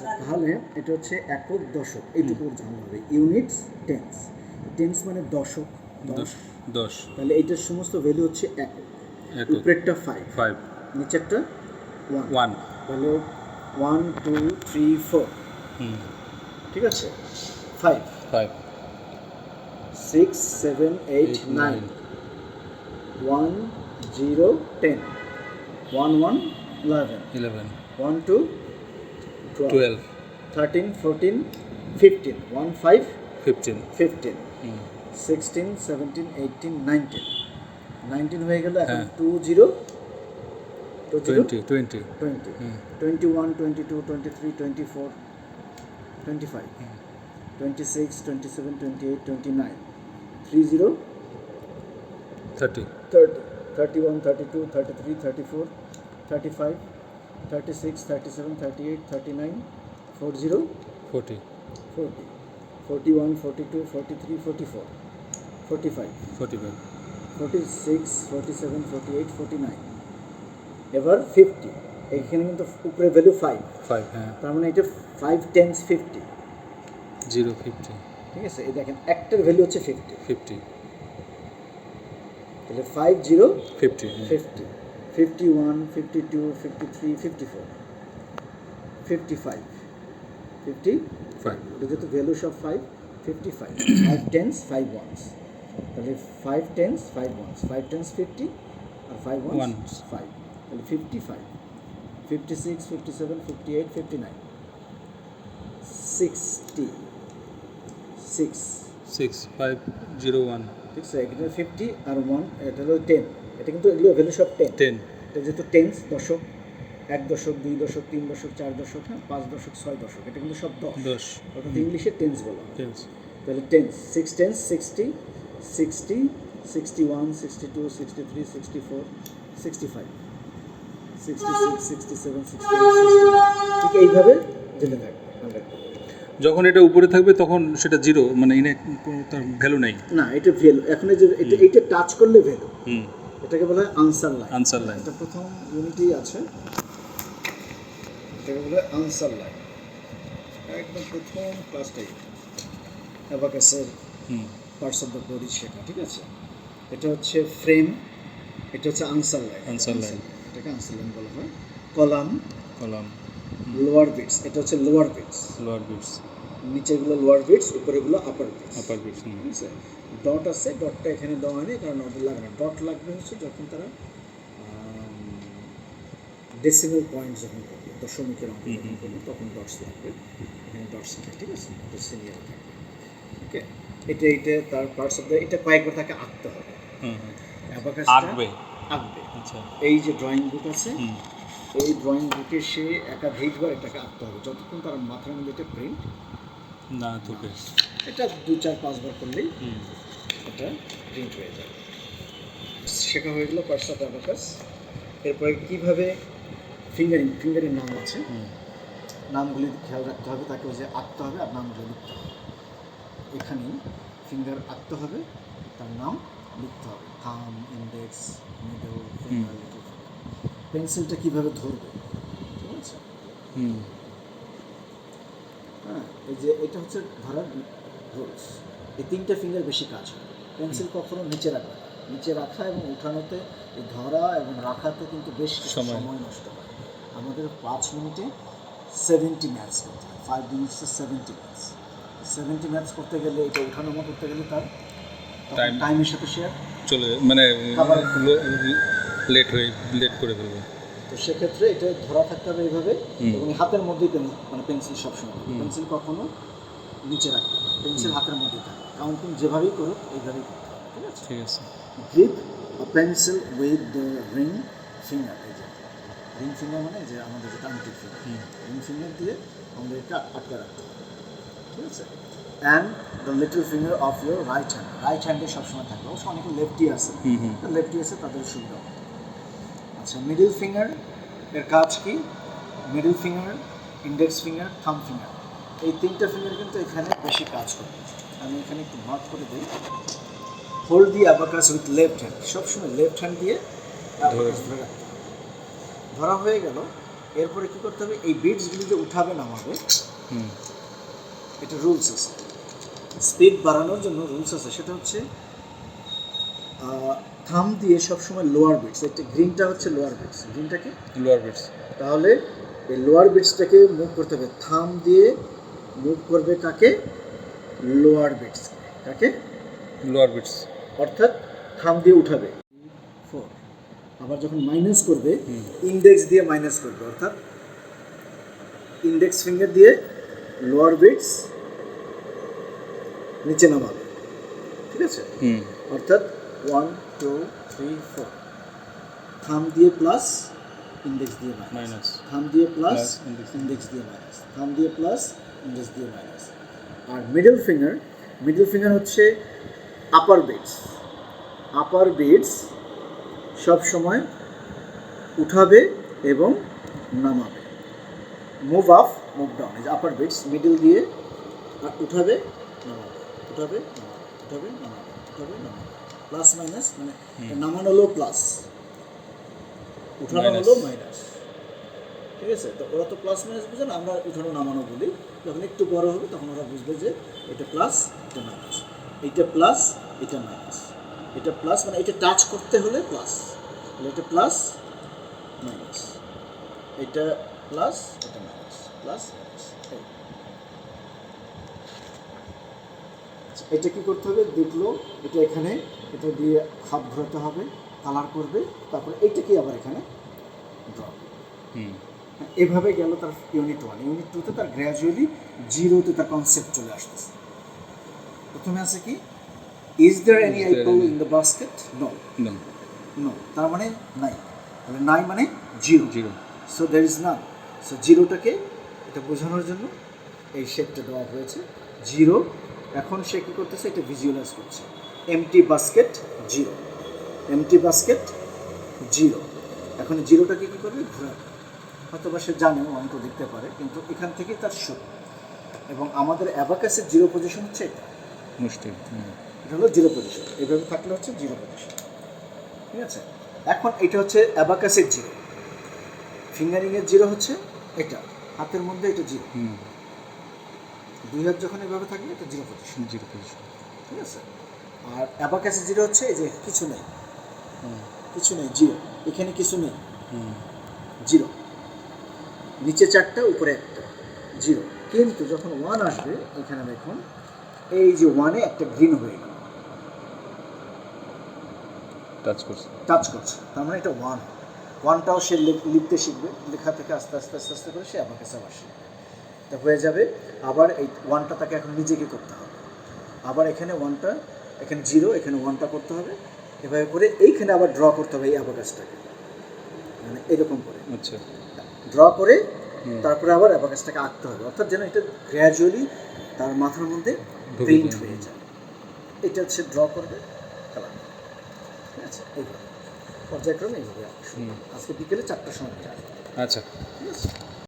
আচ্ছা তাহলে এটা হচ্ছে একক দশক। এইটুকু জানতে হবে। ইউনিটস টেন্স টেন্স মানে দশক দশ। দশ। তাহলে এইটার সমস্ত ভ্যালু হচ্ছে একক। উপরেরটা ফাইভ ফাইভ নিচেরটা ওয়ান ওয়ান তাহলে one two three four hmm. ঠিক আছে? Five five six seven eight nine. One zero ten one one eleven eleven one two twelve thirteen fourteen fifteen one five fifteen fifteen sixteen seventeen eighteen nineteen nineteen হয়ে গেল এখন। Two zero twenty twenty twenty twenty one twenty two twenty three twenty four twenty five twenty six twenty seven twenty eight twenty nine three zero thirty thirty thirty one thirty two thirty three thirty four thirty five thirty six thirty seven thirty eight thirty nine four zero forty forty forty one forty two forty three forty four forty five forty five forty six forty seven forty eight forty nine এবার fifty এখানে কিন্তু উপরে value five five হ্যাঁ। তার মানে এটা five tens fifty zero fifty ঠিক আছে? এই দেখেন একটার ভ্যালু হচ্ছে ফিফটি ফিফটি তাহলে five zero fifty fifty fifty one fifty two fifty three fifty four fifty five fifty five এটা যেহেতু ভ্যালু সব five fifty five five tens five ones তাহলে five tens five ones five tens fifty আর five ones Ones. Five তাহলে fifty five fifty six fifty seven fifty eight fifty nine sixty six six five zero one ঠিক আছে এখানে fifty আর one এটা হলো ten এটা কিন্তু এগুলো ভ্যালু সব টেন টেন এটা যেহেতু টেন্স দশক এক দশক দুই দশক তিন দশক চার দশক হ্যাঁ পাঁচ দশক ছয় দশক এটা কিন্তু সব দশ। দশ। অর্থাৎ ইংলিশে টেন্স বলা। টেন্স তাহলে tens six tens sixty sixty sixty one sixty two sixty three sixty four sixty five sixty six sixty seven sixty ঠিক এইভাবে যেতে থাকবে হান্ড্রেড যখন এটা উপরে থাকবে তখন সেটা জিরো মানে ইনে কোনো তার ভ্যালু নেই। না এটা ভ্যালু এখন এই যে এটা এইটা টাচ করলে ভ্যালু হুম। এটাকে বলে আনসার লাইন। Answer line. এটা প্রথম ইউনিটেই আছে। এটাকে বলে আনসার লাইন। একদম প্রথম ক্লাসটাই অ্যাবাকাসের hmm. Parts of the body শেখা ঠিক আছে? এটা হচ্ছে ফ্রেম এটা হচ্ছে আনসার লাইন। Answer line. এটাকে আনসার লাইন বলা হয়। Column column. লোয়ার বিটস এটা হচ্ছে লোয়ার বিটস লোয়ার বিটস নিচেগুলো লোয়ার বিটস উপরেগুলো আপার বিটস আপার বিটস ঠিক আছে? ডট আছে ডটটা এখানে দেওয়া হয়নি কারণ ওদের লাগবে না। ডট লাগবে হচ্ছে যখন তারা ডেসিমেল পয়েন্ট যখন করবে দশমিকের অঙ্ক যখন করবে তখন ডটস লাগবে। এখানে ডটস নেই ঠিক আছে? এটা সিনিয়র থাকবে। ওকে? এটা এটা তার পার্টস অফ দ্য এটা কয়েকবার তাকে আঁকতে হবে। আঁকবে? আঁকবে। আচ্ছা। এই যে ড্রয়িং বুক আছে এই ড্রয়িং বুকে সে একাধিকবার এটাকে আঁকতে হবে। যতক্ষণ তার মাথার মধ্যে এটা প্রিন্ট না তোকে এটা দু চার পাঁচবার করলেই হুম। এটা প্রিন্ট হয়ে যাবে শেখা হয়ে গেলো পার্টস অফ অ্যাবাকাস এরপরে কীভাবে ফিঙ্গারিং ফিঙ্গারিং নাম আছে? হুম। নামগুলি খেয়াল রাখতে হবে তাকে ওই যে আঁকতে হবে আর নামগুলো লিখতে হবে। এখানেই ফিঙ্গার আঁকতে হবে তার নাম লিখতে হবে। থাম ইন্ডেক্স মিডল ফিঙ্গার পেন্সিলটা কীভাবে ধরবে? ঠিক আছে? হ্যাঁ এই যে এটা হচ্ছে ধরার রুলস এই তিনটে ফিঙ্গার বেশি কাজ হয় পেন্সিল কখনো নিচে রাখা নিচে রাখা এবং উঠানোতে এই ধরা এবং রাখাতে কিন্তু বেশ সময়। নষ্ট হয়। আমাদের পাঁচ মিনিটে সেভেন্টি ম্যাথস করতে হয়। ফাইভ মিনিটসে সেভেন্টি ম্যাথস সেভেন্টি ম্যাথস করতে গেলে এটা উঠানামা করতে গেলে তার Time. টাইমের সাথে শেয়ার চলে মানে লেট হয়ে লেট করে ফেলবে। তো সেক্ষেত্রে এটা ধরা থাকতে হবে এইভাবে এবং হাতের মধ্যেই মানে পেন্সিল সবসময়। পেন্সিল কখনো নিচে রাখতে হবে পেন্সিল হাতের মধ্যে থাকে। কাউন্টিং যেভাবেই করুক এইভাবেই করতে হবে ঠিক আছে? ঠিক আছে। Grip pencil with the ring finger এই যে। রিং ফিঙ্গার মানে যে আমাদের যেটা আংটির ফিঙ্গার রিং ফিঙ্গার দিয়ে আমাদের এটা আটকে রাখতে হবে ঠিক আছে? And the little finger of your right hand right হ্যান্ডে সবসময় থাকবে অবশ্য অনেকে লেফটি আছে। লেফটি আছে তাদের সুবিধা হবে। আচ্ছা মিডিল ফিঙ্গার এর কাজ কি? Middle finger index finger thumb finger এই তিনটা ফিঙ্গার কিন্তু এখানে বেশি কাজ করে। আমি এখানে একটু মার্ক করে দিই। Hold the abacus with left hand সবসময় লেফট হ্যান্ড দিয়ে ধরে ধরা হয়ে গেল। এরপরে কি করতে হবে? এই বিটসগুলি যে উঠাবে নামাবে হুম। এটা রুলস আছে। স্পিড বাড়ানোর জন্য রুলস আছে। সেটা হচ্ছে থাম দিয়ে সবসময় লোয়ার বিটস এটা গ্রিনটা হচ্ছে লোয়ার বিটস গ্রিনটাকে লোয়ার বিটস তাহলে এই লোয়ার বিটসটাকে মুভ করতে হবে। থাম দিয়ে মুভ করবে কাকে? লোয়ার বিটস কাকে? লোয়ার বিটস অর্থাৎ থাম দিয়ে উঠাবে। ফোর আবার যখন মাইনাস করবে ইন্ডেক্স দিয়ে মাইনাস করবে অর্থাৎ ইন্ডেক্স ফিঙ্গার দিয়ে লোয়ার বিটস নিচে নামাবে। ঠিক আছে? অর্থাৎ ওয়ান টু থ্রি ফোর থাম দিয়ে প্লাস ইন্ডেক্স দিয়ে মাইনাস থাম দিয়ে প্লাস ইন্ডেক্স দিয়ে মাইনাস থাম দিয়ে প্লাস ইন্ডেক্স দিয়ে মাইনাস আর মিডল ফিঙ্গার মিডল ফিঙ্গার হচ্ছে আপার বেডস আপার বেডস সব সময় উঠাবে এবং নামাবে। মুভ আপ মুভ ডাউন এই আপার বেডস মিডল দিয়ে আর উঠাবে নামাবে। উঠাবে নামাবে উঠাবে নামাবে উঠাবে নামাবে। প্লাস মাইনাস মানে নামানো হলো প্লাস উঠানো. হলো মাইনাস ঠিক আছে? তো ওরা তো প্লাস মাইনাস বুঝে না, আমরা উঠানো নামানো বলি। যখন একটু বড় হবে, তখন ওরা বুঝবে যে এটা প্লাস এটা মাইনাস এইটা প্লাস এটা মাইনাস এটা প্লাস মানে এটা টাচ করতে হলে প্লাস তাহলে এটা প্লাস মাইনাস এটা প্লাস এটা মাইনাস প্লাস মাইনাস এটা কি করতে হবে? দেখল, এটা এখানে, এটা দিয়ে হাত ঘোরাতে হবে কালার করবে, তারপরে এইটাকে আবার এখানে ড্র হুম। এভাবে গেল তার ইউনিট ওয়ান ইউনিট টুতে তার গ্র্যাজুয়ালি জিরোতে তার কনসেপ্ট চলে আসতেছে। প্রথমে আছে কি? Is there any apple in the basket no না নো তার মানে নাই। তাহলে নাই মানে zero zero so there is none so জিরোটাকে এটা বোঝানোর জন্য এই শেপটা দেওয়া হয়েছে। জিরো এখন সে কী করতেছে? এটা ভিজুয়ালাইজ করছে। Empty basket zero empty basket zero এখন জিরোটাকে কী করবে? ঘোরাবে। হয়তো বা সে জানে অঙ্ক দেখতে পারে কিন্তু এখান থেকেই তার শুরু। এবং আমাদের অ্যাবাকাসের জিরো পজিশন হচ্ছে এটা। মুশকিল এটা হলো জিরো পজিশন। এভাবে থাকলে হচ্ছে জিরো পজিশন। ঠিক আছে? এখন এটা হচ্ছে অ্যাবাকাসের জিরো। ফিঙ্গারিংয়ের জিরো হচ্ছে এটা। হাতের মধ্যে এটা জিরো। দুই হাত যখন এভাবে থাকবে এটা জিরো পজিশন। Zero position. ঠিক আছে? আর অ্যাবাকাসের জিরো হচ্ছে এই যে কিছু নেই। হুম। কিছু নেই জিরো। এখানে কিছু নেই। জিরো। নিচে চারটা উপরে একটা। জিরো। কিন্তু যখন ওয়ান আসবে এখানে দেখুন এই যে ওয়ানে একটা গ্রিন হয়ে গেল। টাচ করছে। টাচ করছে। তার মানে এটা ওয়ান ওয়ানটাও সে লিখতে শিখবে। লেখা থেকে আস্তে আস্তে আস্তে আস্তে করে সে আমার কাছে আবার শিখবে তা হয়ে যাবে আবার এই ওয়ানটা তাকে এখন নিজেকে করতে হবে। আবার এখানে ওয়ানটা এখানে জিরো এখানে ওয়ানটা করতে হবে। এভাবে করে এইখানে আবার ড্র করতে হবে এই অ্যাবাকাসটাকে মানে এরকম করে। আচ্ছা। ড্র করে তারপরে আবার অ্যাবাকাসটাকে আঁকতে হবে। অর্থাৎ যেন এটা গ্র্যাজুয়ালি তার মাথার মধ্যে প্রিন্ট হয়ে যায়। এটা হচ্ছে ড্র করবে খেলা ঠিক আছে? এইভাবে। পর্যায়ক্রমে এইভাবে। আজকে বিকেলে চারটার সময় আচ্ছা। ঠিক আছে?